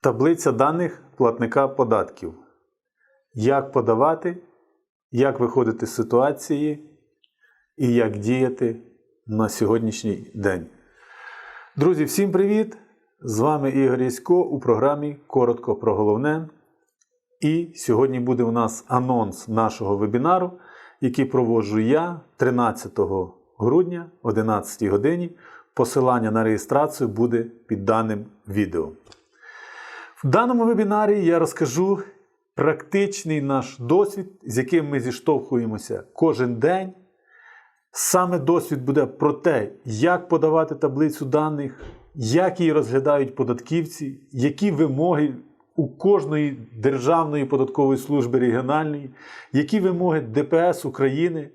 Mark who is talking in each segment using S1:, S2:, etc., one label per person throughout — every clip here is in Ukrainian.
S1: Таблиця даних платника податків. Як подавати, як виходити з ситуації і як діяти на сьогоднішній день. Друзі, всім привіт! З вами Ігор Ясько у програмі Коротко про головне. І сьогодні буде у нас анонс нашого вебінару, який проводжу я 13 грудня о 11 годині. Посилання на реєстрацію буде під даним відео. В даному вебінарі я розкажу практичний наш досвід, з яким ми зіштовхуємося кожен день. Саме досвід буде про те, як подавати таблицю даних, як її розглядають податківці, які вимоги у кожної Державної податкової служби регіональної, які вимоги ДПС України,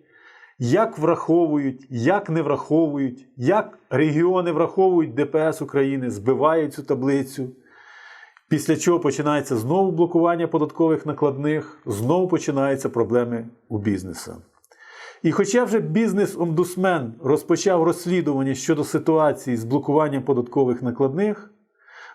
S1: як враховують, як не враховують, як регіони враховують ДПС України, збивають цю таблицю. Після чого починається знову блокування податкових накладних, знову починаються проблеми у бізнесу. І хоча вже бізнес-омбудсмен розпочав розслідування щодо ситуації з блокуванням податкових накладних,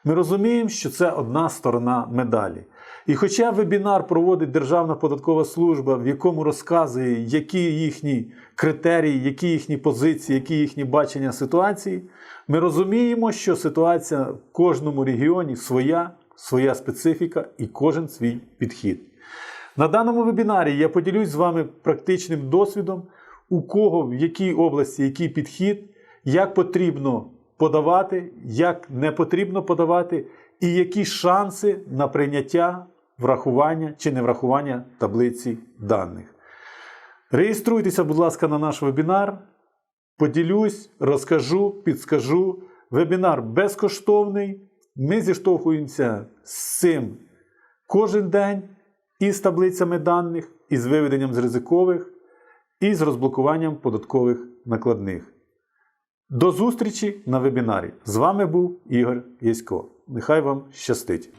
S1: ми розуміємо, що це одна сторона медалі. І хоча вебінар проводить Державна податкова служба, в якому розказує, які їхні критерії, які їхні позиції, які їхні бачення ситуації, ми розуміємо, що ситуація в кожному регіоні своя, своя специфіка і кожен свій підхід. На даному вебінарі я поділюсь з вами практичним досвідом, у кого в якій області який підхід, як потрібно подавати, як не потрібно подавати, і які шанси на прийняття, врахування чи неврахування таблиці даних. Реєструйтеся, будь ласка, на наш вебінар. Поділюсь, розкажу, підскажу. Вебінар безкоштовний. Ми зіштовхуємося з цим кожен день і з таблицями даних, і з виведенням з ризикових, і з розблокуванням податкових накладних. До зустрічі на вебінарі. З вами був Ігор Ясько. Нехай вам щастить!